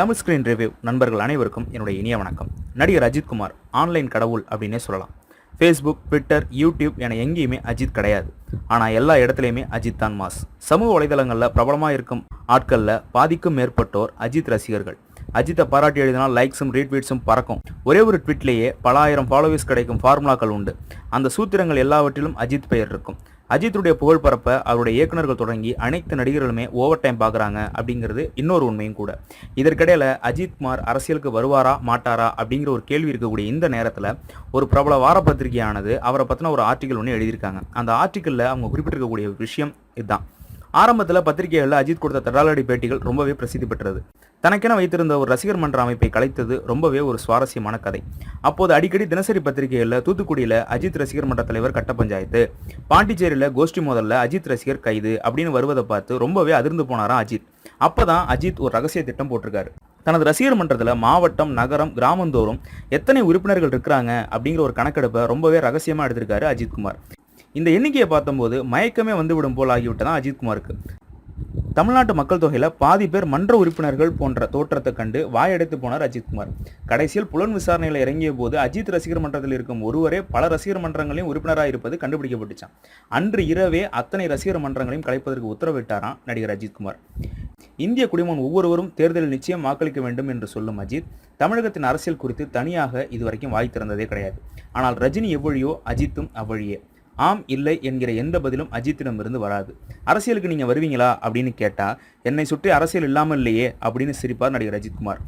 Tamil screen review நண்பர்கள் அனைவருக்கும் என்னுடைய இனிய வணக்கம். நடிகர் அஜித்குமார் ஆன்லைன் கடவுள் அப்படின்னே சொல்லலாம். ஃபேஸ்புக் ட்விட்டர் யூடியூப் என எங்கேயுமே அஜித் கிடையாது. ஆனால் எல்லா இடத்துலையுமே அஜித் தான் மாஸ். சமூக வலைதளங்களில் பிரபலமாக இருக்கும் ஆட்களில் பாதிக்கும் மேற்பட்டோர் அஜித் ரசிகர்கள். அஜித்தை பாராட்டி எழுதினால் லைக்ஸும் ரீட்வீட்ஸும் பறக்கும். ஒரே ஒரு ட்விட்லேயே பல ஆயிரம் ஃபாலோவர்ஸ் கிடைக்கும் ஃபார்முலாக்கள் உண்டு. அந்த சூத்திரங்கள் எல்லாவற்றிலும் அஜித் பெயர் இருக்கும். அஜித்துடைய புகழ் பரப்ப அவருடைய இயக்குநர்கள் தொடங்கி அனைத்து நடிகர்களுமே ஓவர் டைம் பார்க்குறாங்க அப்படிங்கிறது இன்னொரு உண்மையும் கூட. இதற்கிடையில் அஜித் குமார் அரசியலுக்கு வருவாரா மாட்டாரா அப்படிங்கிற ஒரு கேள்வி இருக்கக்கூடிய இந்த நேரத்தில் ஒரு பிரபல வார பத்திரிகையானது அவரை பற்றின ஒரு ஆர்டிக்கல் ஒன்று எழுதியிருக்காங்க. அந்த ஆர்டிக்கலில் அவங்க குறிப்பிட்டிருக்கக்கூடிய விஷயம் இதுதான். ஆரம்பத்தில் பத்திரிகைகளில் அஜித் கொடுத்த தடாலடி பேட்டிகள் ரொம்பவே பிரசித்தி பெற்றது. தனக்கென வைத்திருந்த ஒரு ரசிகர் மன்ற அமைப்பை கலைத்தது ரொம்பவே ஒரு சுவாரஸ்யமான கதை. அப்போது அடிக்கடி தினசரி பத்திரிகைகளில் தூத்துக்குடியில் அஜித் ரசிகர் மன்ற தலைவர் கட்ட பஞ்சாயத்து பாண்டிச்சேரியில் கோஷ்டி மோதலில் அஜித் ரசிகர் கைது அப்படின்னு வருவதை பார்த்து ரொம்பவே அதிர்ந்து போனாராம் அஜித். அப்பதான் அஜித் ஒரு ரகசிய திட்டம் போட்டிருக்காரு. தனது ரசிகர் மன்றத்தில் மாவட்டம் நகரம் கிராமந்தோறும் எத்தனை உறுப்பினர்கள் இருக்கிறாங்க அப்படிங்கிற ஒரு கணக்கெடுப்பை ரொம்பவே ரகசியமாக எடுத்திருக்காரு அஜித் குமார். இந்த எண்ணிக்கையை பார்த்தம்போது மயக்கமே வந்துவிடும் போல் ஆகிவிட்டதான் அஜித்குமாருக்கு. தமிழ்நாட்டு மக்கள் தொகையில் பாதி பேர் மன்ற உறுப்பினர்கள் போன்ற தோற்றத்தை கண்டு வாயடைத்து போனார் அஜித்குமார். கடைசியில் புலன் விசாரணையில் இறங்கிய போது அஜித் ரசிகர் மன்றத்தில் இருக்கும் ஒருவரே பல ரசிகர் மன்றங்களையும் உறுப்பினராக இருப்பது கண்டுபிடிக்கப்பட்டுச்சான் அன்று இரவே அத்தனை ரசிகர் மன்றங்களையும் கலைப்பதற்கு உத்தரவிட்டாராம் நடிகர் அஜித்குமார். இந்திய குடிமகன் ஒவ்வொருவரும் தேர்தலில் நிச்சயம் வாக்களிக்க வேண்டும் என்று சொல்லும் அஜித் தமிழகத்தின் அரசியல் குறித்து தனியாக இதுவரைக்கும் வாய் திறந்ததே கிடையாது. ஆனால் ரஜினி எவ்வழியோ அஜித்தும் அவ்வழியே. ஆம் இல்லை என்கிற எந்த பதிலும் அஜித்திடமிருந்து வராது. அரசியலுக்கு நீங்கள் வருவீங்களா? அப்படின்னு கேட்டால் என்னை சுற்றி அரசியல் இல்லாமல் இல்லையே அப்படின்னு சிரிப்பார் நடிகர் அஜித்குமார்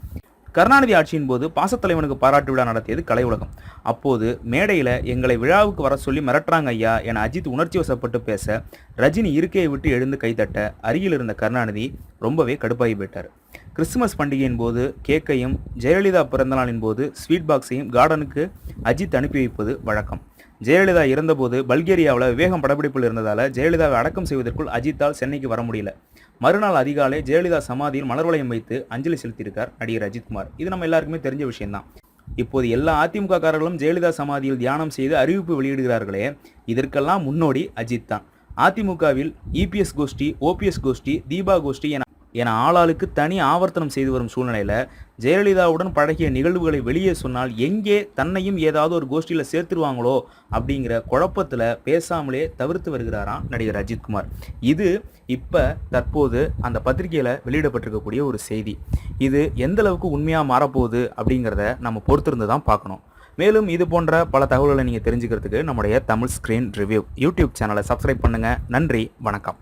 கருணாநிதி ஆட்சியின் போது பாசத்தலைவனுக்கு பாராட்டு விழா நடத்தியது கலை உலகம். அப்போது மேடையில் எங்களை விழாவுக்கு வர சொல்லி மிரட்டுறாங்க ஐயா என அஜித் உணர்ச்சி வசப்பட்டு பேச ரஜினி இருக்கையை விட்டு எழுந்து கைத்தட்ட அருகில் இருந்த கருணாநிதி ரொம்பவே கடுப்பாகி போயிட்டார். கிறிஸ்துமஸ் பண்டிகையின் போது கேக்கையும் ஜெயலலிதா பிறந்தநாளின் போது ஸ்வீட் பாக்ஸையும் கார்டனுக்கு அஜித் அனுப்பி வைப்பது வழக்கம். ஜெயலலிதா இறந்தபோது பல்கேரியாவில் விவேகம் படப்பிடிப்பில் இருந்ததால் ஜெயலலிதாவை அடக்கம் செய்வதற்குள் அஜித்தால் சென்னைக்கு வர முடியல. மறுநாள் அதிகாலை ஜெயலலிதா சமாதியில் மலர் வளையம் வைத்து அஞ்சலி செலுத்தியிருக்கார் நடிகர் அஜித்குமார் இது நம்ம எல்லாருக்குமே தெரிஞ்ச விஷயம்தான். இப்போது எல்லா அதிமுக காரர்களும் ஜெயலலிதா சமாதியில் தியானம் செய்து அறிவிப்பு வெளியிடுகிறார்களே இதற்கெல்லாம் முன்னோடி அஜித் தான் அதிமுகவில் இபிஎஸ் கோஷ்டி ஓபிஎஸ் கோஷ்டி தீபா கோஷ்டி என என ஆளாளுக்கு தனி ஆவர்த்தனம் செய்து வரும் சூழ்நிலையில் ஜெயலலிதாவுடன் பழகிய நிகழ்வுகளை வெளியே சொன்னால் எங்கே தன்னையும் ஏதாவது ஒரு கோஷ்டியில் சேர்த்துருவாங்களோ அப்படிங்கிற குழப்பத்தில் பேசாமலே தவிர்த்து வருகிறாராம் நடிகர் அஜித்குமார் இது இப்போ தற்போது அந்த பத்திரிகையில் வெளியிடப்பட்டிருக்கக்கூடிய ஒரு செய்தி. இது எந்த அளவுக்கு உண்மையாக மாறப்போகுது அப்படிங்கிறத நம்ம பொறுத்திருந்து தான் பார்க்கணும். மேலும் இது போன்ற பல தகவல்களை நீங்கள் தெரிஞ்சுக்கிறதுக்கு நம்முடைய தமிழ் ஸ்க்ரீன் ரிவ்யூ யூடியூப் சேனலை சப்ஸ்கிரைப் பண்ணுங்கள் நன்றி வணக்கம்.